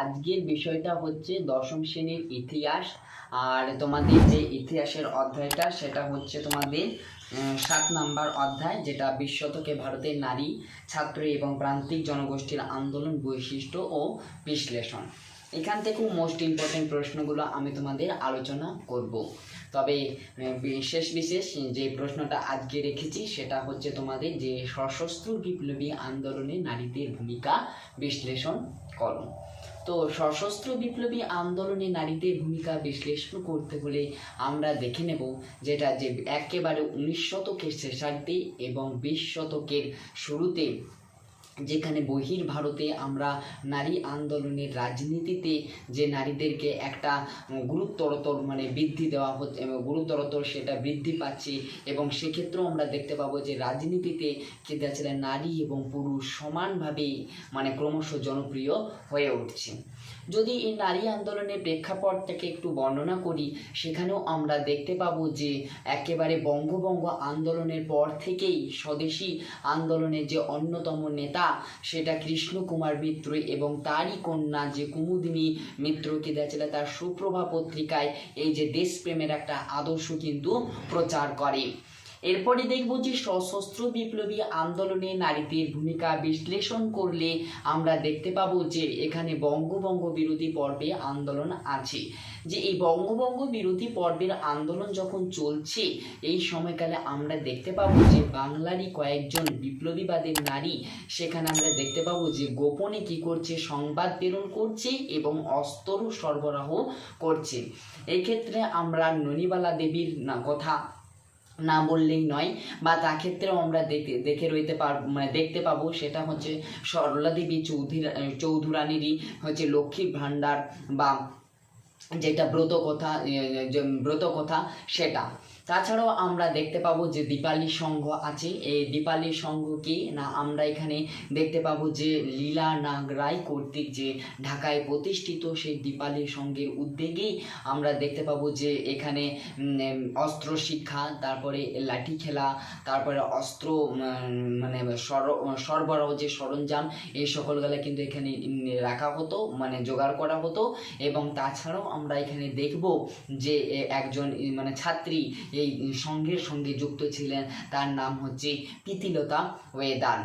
আজকের বিষয়টা হচ্ছে দশম শ্রেণির ইতিহাস, আর তোমাদের যে ইতিহাসের অধ্যায়টা, সেটা হচ্ছে তোমাদের সাত নাম্বার অধ্যায়, যেটা বিশ শতকে ভারতের নারী, ছাত্র এবং প্রান্তিক জনগোষ্ঠীর আন্দোলন বৈশিষ্ট্য ও বিশ্লেষণ। এখান থেকেও মোস্ট ইম্পর্টেন্ট প্রশ্নগুলো আমি তোমাদের আলোচনা করব। তবে বিশেষ বিশেষ যে প্রশ্নটা আজকে রেখেছি, সেটা হচ্ছে তোমাদের যে সশস্ত্র বিপ্লবী আন্দোলনে নারীদের ভূমিকা বিশ্লেষণ করো। তো সশস্ত্র বিপ্লবী আন্দোলনে নারীদের ভূমিকা বিশ্লেষণ করতে হলে আমরা দেখে নেব যেটা যে একেবারে উনিশ শতকের শেষার্ধে এবং বিশ শতকের শুরুতে যেখানে বহির ভারতে আমরা নারী আন্দোলনের রাজনীতিতে যে নারীদেরকে একটা গুরুত্বরতর মানে বৃদ্ধি দেওয়া হচ্ছে গুরুত্বরতর সেটা বৃদ্ধি পাচ্ছে এবং সেক্ষেত্রেও আমরা দেখতে পাবো যে রাজনীতিতে ছিলেন নারী এবং পুরুষ সমানভাবেই মানে ক্রমশ জনপ্রিয় হয়ে উঠছে। যদি এই নারী আন্দোলনের প্রেক্ষাপটটাকে একটু বর্ণনা করি, সেখানেও আমরা দেখতে পাবো যে একেবারে বঙ্গভঙ্গ আন্দোলনের পর থেকেই স্বদেশী আন্দোলনের যে অন্যতম নেতা, সেটা কৃষ্ণ কুমার মিত্র এবং তারই কন্যা যে কুমুদিনী মিত্রকে দেখা তার সুপ্রভা পত্রিকায় এই যে দেশপ্রেমের একটা আদর্শ কিন্তু প্রচার করে। এরপরে দেখব যে সশস্ত্র বিপ্লবী আন্দোলনে নারীদের ভূমিকা বিশ্লেষণ করলে আমরা দেখতে পাবো যে এখানে বঙ্গবঙ্গ বিরোধী পর্বে আন্দোলন আছে। যে এই বঙ্গবঙ্গ বিরোধী পর্বের আন্দোলন যখন চলছে, এই সময়কালে আমরা দেখতে পাবো যে বাংলারই কয়েকজন বিপ্লবীবাদের নারী, সেখানে আমরা দেখতে পাবো যে গোপনে কি করছে, সংবাদ প্রেরণ করছে এবং অস্ত্র সরবরাহ করছে। এক্ষেত্রে আমরা ননিবালা দেবীর কথা না বললেই নয়, বা তা ক্ষেত্রেও আমরা দেখে দেখে রইতে পার মানে দেখতে পাবো, সেটা হচ্ছে সরলা দেবী চৌধুরী চৌধুরানীরই হচ্ছে লক্ষ্মীর ভাণ্ডার বা যেটা ব্রত কথা ব্রত কথা সেটা। তাছাড়াও আমরা দেখতে পাবো যে দীপালি সংঘ আছে। এই দীপালি সংঘ কি? না, আমরা এখানে দেখতে পাবো যে লীলা নাগ রায় কর্তৃক যে ঢাকায় প্রতিষ্ঠিত সেই দীপালি সংঘের উদ্যোগেই আমরা দেখতে পাবো যে এখানে অস্ত্র শিক্ষা, তারপরে লাঠি খেলা, তারপরে অস্ত্র মানে সর- সরবরাহ যে সরঞ্জাম, এই সকলগুলো কিন্তু এখানে রাখা হতো মানে জোগাড় করা হতো। এবং তাছাড়াও আমরা এখানে দেখব যে একজন মানে ছাত্রী এই সংঘের সঙ্গে যুক্ত ছিলেন। তার নাম হচ্ছে প্রীতিলতা ওয়েদার।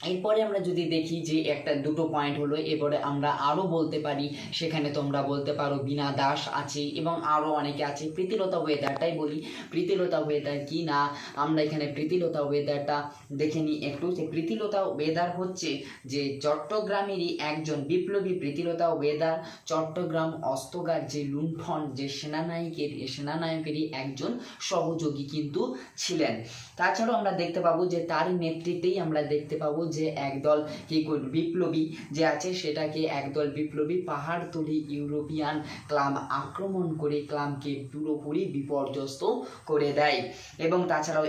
এরপরে আমরা যদি দেখি যে একটা দুটো পয়েন্ট হলো, এরপরে আমরা আরও বলতে পারি, সেখানে তোমরা বলতে পারো বিনা দাস আছে এবং আরও অনেকে আছে। প্রীতিলতা ওয়েদারটাই বলি। প্রীতিলতা ওয়েদার কি না? আমরা এখানে প্রীতিলতা ওয়েদারটা দেখে নিই একটু। যে প্রীতিলতা ওয়েদার হচ্ছে যে চট্টগ্রামেরই একজন বিপ্লবী প্রীতিলতা ওয়েদার চট্টগ্রাম অস্তগার যে লুণ্ঠন, যে সেনানায়কের সেনানায়কেরই একজন সহযোগী কিন্তু ছিলেন। তাছাড়াও আমরা দেখতে পাবো যে তার নেতৃত্বেই আমরা দেখতে পাবো যে একদল কি বিপ্লবী যে আছে সেটাকে একদল বিপ্লবী পাহাড়তলি ইউরোপিয়ান ক্লাব আক্রমণ করে ক্লাবকে পুরোপুরি বিপর্যস্ত করে দেয়। এবং তাছাড়াও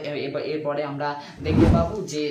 এরপরে আমরা দেখতে পাবো যে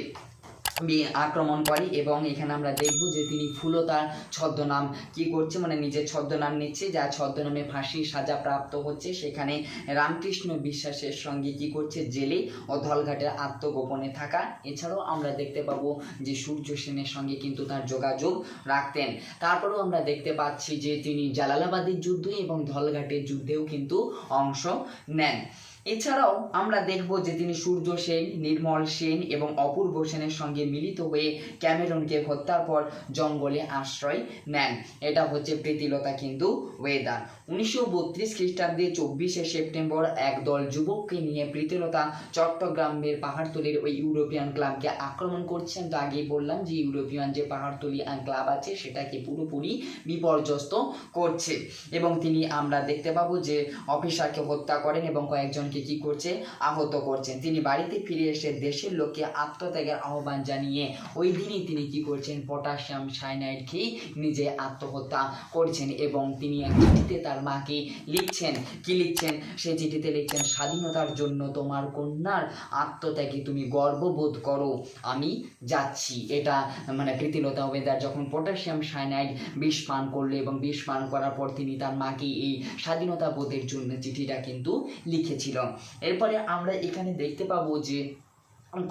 আক্রমণ করে এবং এখানে আমরা দেখব যে তিনি ফুলতার ছদ্মনাম কি করছে মানে নিজের ছদ্মনাম নিচ্ছে যা ছদ্মনামে ফাঁসি সাজা প্রাপ্ত হচ্ছে। সেখানে রামকৃষ্ণ বিশ্বাসের সঙ্গে কি করছে, জেলে ও ধলঘাটের আত্মগোপনে থাকা। এছাড়াও আমরা দেখতে পাবো যে সূর্য সেনের সঙ্গে কিন্তু তার যোগাযোগ রাখতেন। তারপরেও আমরা দেখতে পাচ্ছি যে তিনি জালালাবাদের যুদ্ধ এবং ধলঘাটের যুদ্ধেও কিন্তু অংশ নেন। এছাড়াও আমরা দেখব যে তিনি সূর্য সেন, নির্মল সেন এবং অপূর্ব সেনের সঙ্গে মিলিত হয়ে ক্যামেরনকে হত্যার পর জঙ্গলে আশ্রয় নেন। এটা হচ্ছে প্রীতিলতা কিন্তু ওয়েদার। উনিশশো বত্রিশ খ্রিস্টাব্দে চব্বিশে সেপ্টেম্বর একদল যুবককে নিয়ে প্রীতিলতা চট্টগ্রামের পাহাড়তলির ওই ইউরোপিয়ান ক্লাবকে আক্রমণ করছেন। তো আগেই বললাম যে ইউরোপিয়ান যে পাহাড়তলি ক্লাব আছে, সেটাকে পুরোপুরি বিপর্যস্ত করছে। এবং তিনি আমরা দেখতে পাবো যে অফিসারকে হত্যা করেন এবং কয়েকজনকে কি করছে? আহত করছেন। তিনি বাড়িতে ফিরে এসে দেশের লোককে আত্মত্যাগের আহ্বান জানিয়ে ওই দিনই তিনি কি করছেন? পটাশিয়াম সাইনাইড খেয়ে নিজে আত্মহত্যা করছেন এবং তিনি এক চিঠিতে তার মাকে লিখছেন? কি লিখছেন? সে চিঠিতে লিখছেন, স্বাধীনতার জন্য তোমার কন্যার আত্মত্যাগে তুমি গর্ববোধ করো, আমি যাচ্ছি। এটা মানে প্রীতিলতা ওয়েদার যখন পটাশিয়াম সাইনাইড বিষ পান করল এবং বিষ পান করার পর তিনি তার মাকে এই স্বাধীনতা বোধের জন্য চিঠিটা কিন্তু লিখেছিল। এরপরে আমরা এখানে দেখতে পাবো যে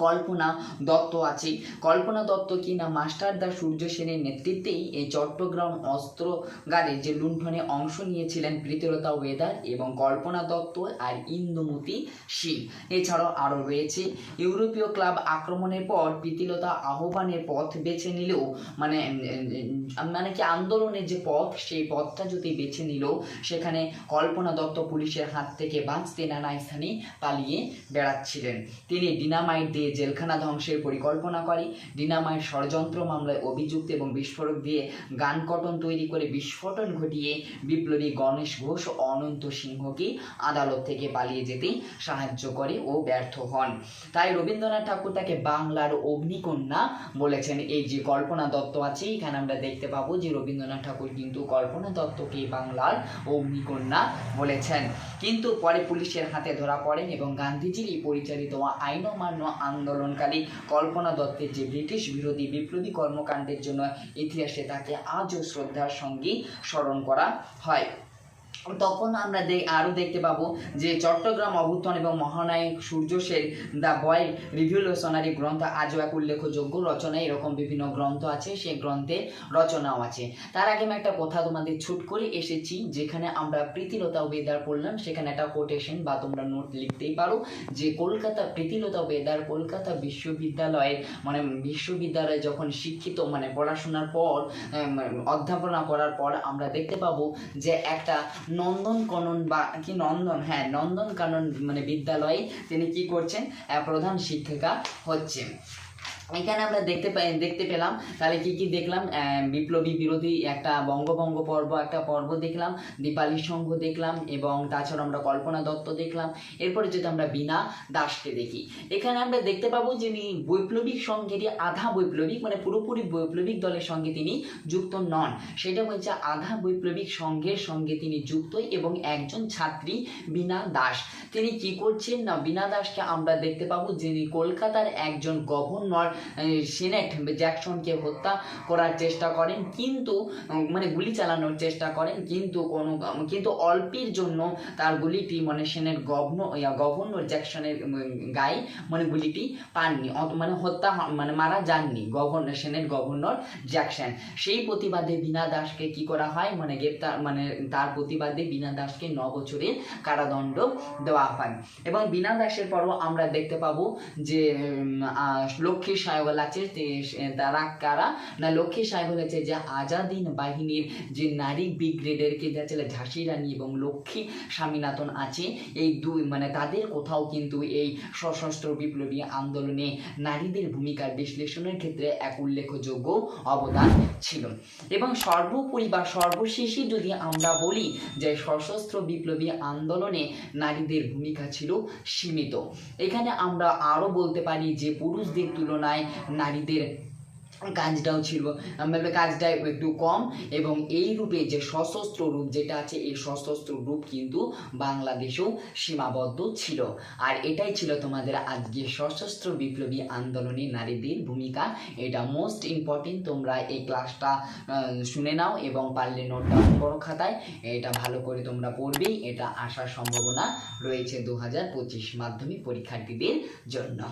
কল্পনা দত্ত আছে। কল্পনা দত্ত কি না মাস্টার দা সূর্য সেনের নেতৃত্বেই এই চট্টগ্রাম অস্ত্রগারে যে লুণ্ঠনে অংশ নিয়েছিলেন প্রীতিলতা ওয়েদার এবং কল্পনা দত্ত আর ইন্দুমতি সিং। এছাড়াও আরও রয়েছে, ইউরোপীয় ক্লাব আক্রমণের পর প্রীতিলতা আহ্বানের পথ বেছে নিলেও মানে মানে কি আন্দোলনের যে পথ, সেই পথটা যদি বেছে নিল সেখানে কল্পনা দত্ত পুলিশের হাত থেকে বাঁচতে নানা স্থানে পালিয়ে বেড়াচ্ছিলেন। তিনি ডিনামাইট দিয়ে জেলখানা ধ্বংসের পরিকল্পনা করে। ডিনামাইট ষড়যন্ত্র মামলায় অভিযুক্ত এবং বিস্ফোরক দিয়ে গান কটন তৈরি করে বিস্ফোরণ ঘটিয়ে বিপ্লবী গণেশ ঘোষ ও অনন্ত সিংহকে আদালত থেকে পালিয়ে যেতে সাহায্য করে ও ব্যর্থ হন। তাই রবীন্দ্রনাথ ঠাকুর তাকে বাংলার অগ্নিকন্যা বলেছেন। এই যে কল্পনা দত্ত আছে, এখানে আমরা দেখতে পাবো যে রবীন্দ্রনাথ ঠাকুর কিন্তু কল্পনা দত্তকে বাংলার অগ্নিকন্যা বলেছেন। কিন্তু পরে পুলিশের হাতে ধরা পড়েন এবং গান্ধীজির এই পরিচালিত আইন অমান্য আন্দোলনকারী কল্পনা দত্তের যে ব্রিটিশ বিরোধী বিপ্লবী কর্মকাণ্ডের জন্য ইতিহাসে তাকে আজও শ্রদ্ধার সঙ্গেই স্মরণ করা হয়। তখন আমরা আরও দেখতে পাবো যে চট্টগ্রাম অভ্যুত্থান এবং মহানায়ক Surya Sen the boy revolutionary গ্রন্থ আজও এক উল্লেখযোগ্য রচনা এরকম বিভিন্ন গ্রন্থ আছে সেই গ্রন্থে রচনাও আছে। তার আগে আমি একটা কথা তোমাদের ছুট করে এসেছি, যেখানে আমরা প্রীতিলতা ওয়েদার পড়লাম, সেখানে একটা কোটেশন বা তোমরা নোট লিখতেই পারো যে কলকাতা প্রীতিলতা ওয়েদার কলকাতা বিশ্ববিদ্যালয়ের মানে বিশ্ববিদ্যালয়ে যখন শিক্ষিত মানে পড়াশোনার পর অধ্যাপনা করার পর আমরা দেখতে পাবো যে একটা নন্দন কানন বা কি নন্দন হ্যাঁ নন্দন কানন মানে বিদ্যালয়ে তিনি কি করছেন? প্রধান শিক্ষিকা হচ্ছেন। এখানে আমরা দেখতে পাই, দেখতে পেলাম। তাহলে কি কি দেখলাম? বিপ্লবী বিরোধী একটা বঙ্গভঙ্গ পর্ব, একটা পর্ব দেখলাম দীপালি সংঘ দেখলাম, এবং তাছাড়া আমরা কল্পনা দত্ত দেখলাম। এরপরে যদি আমরা বিনা দাসকে দেখি, এখানে আমরা দেখতে পাবো যিনি বৈপ্লবিক সংঘেরই আধা বৈপ্লবিক মানে পুরোপুরি বৈপ্লবিক দলের সঙ্গে তিনি যুক্ত নন। সেটা হচ্ছে আধা বৈপ্লবিক সংঘের সঙ্গে তিনি যুক্ত এবং একজন ছাত্রী বিনা দাস। তিনি কি করছেন না? বিনা দাসকে আমরা দেখতে পাবো যিনি কলকাতার একজন গভর্নর সিনেট জ্যাকসনকে হত্যা করার চেষ্টা করেন, কিন্তু মানে গুলি চালানোর চেষ্টা করেন, কিন্তু কোনো, কিন্তু অল্পের জন্য তার গুলিটি মানে সেনের গভর্নর গভর্নর জ্যাকসনের গায়ে মানে গুলিটি পাননি মানে হত্যা মানে মারা যাননি গভর্নর সেনের গভর্নর জ্যাকসন। সেই প্রতিবাদে বিনা দাসকে কি করা হয়? মানে গ্রেপ্তার মানে তার প্রতিবাদে বিনা দাসকে ন বছরের কারাদণ্ড দেওয়া হয়। এবং বিনা দাসের পরও আমরা দেখতে পাবো যে লক্ষ্মী সাহেবল আছে তারা কারা? না, লক্ষ্মী সাহেবল আছে যে আজাদিন বাহিনীর যে নারী ব্রিগেডেরকে যা ছিল ঝাঁসি রানী এবং লক্ষ্মী স্বামীনাথন আছে, এই দুই মানে তাদের কোথাও কিন্তু এই সশস্ত্র বিপ্লবী আন্দোলনে নারীদের ভূমিকার বিশ্লেষণের ক্ষেত্রে এক উল্লেখযোগ্য অবদান ছিল। এবং সর্বোপরি বা সর্বশেষে যদি আমরা বলি যে সশস্ত্র বিপ্লবী আন্দোলনে নারীদের ভূমিকা ছিল সীমিত। এখানে আমরা আরও বলতে পারি যে পুরুষদের তুলনায় নারীদের কাজটাও ছিল। আমাদের কাজটা একটু কম এবং এই রূপে যে সশস্ত্র রূপ যেটা আছে, এই সশস্ত্র রূপ কিন্তু বাংলাদেশেও সীমাবদ্ধ ছিল। আর এটাই ছিল তোমাদের আজকে সশস্ত্র বিপ্লবী আন্দোলনে নারীদের ভূমিকা। এটা মোস্ট ইম্পর্টেন্ট তোমরা এই ক্লাসটা শুনে নাও এবং পারলে নোট ডাউন করো খাতায়। এটা ভালো করে তোমরা পড়বেই এটা আসার সম্ভাবনা রয়েছে দু হাজার পঁচিশ মাধ্যমিক পরীক্ষার্থীদের জন্য।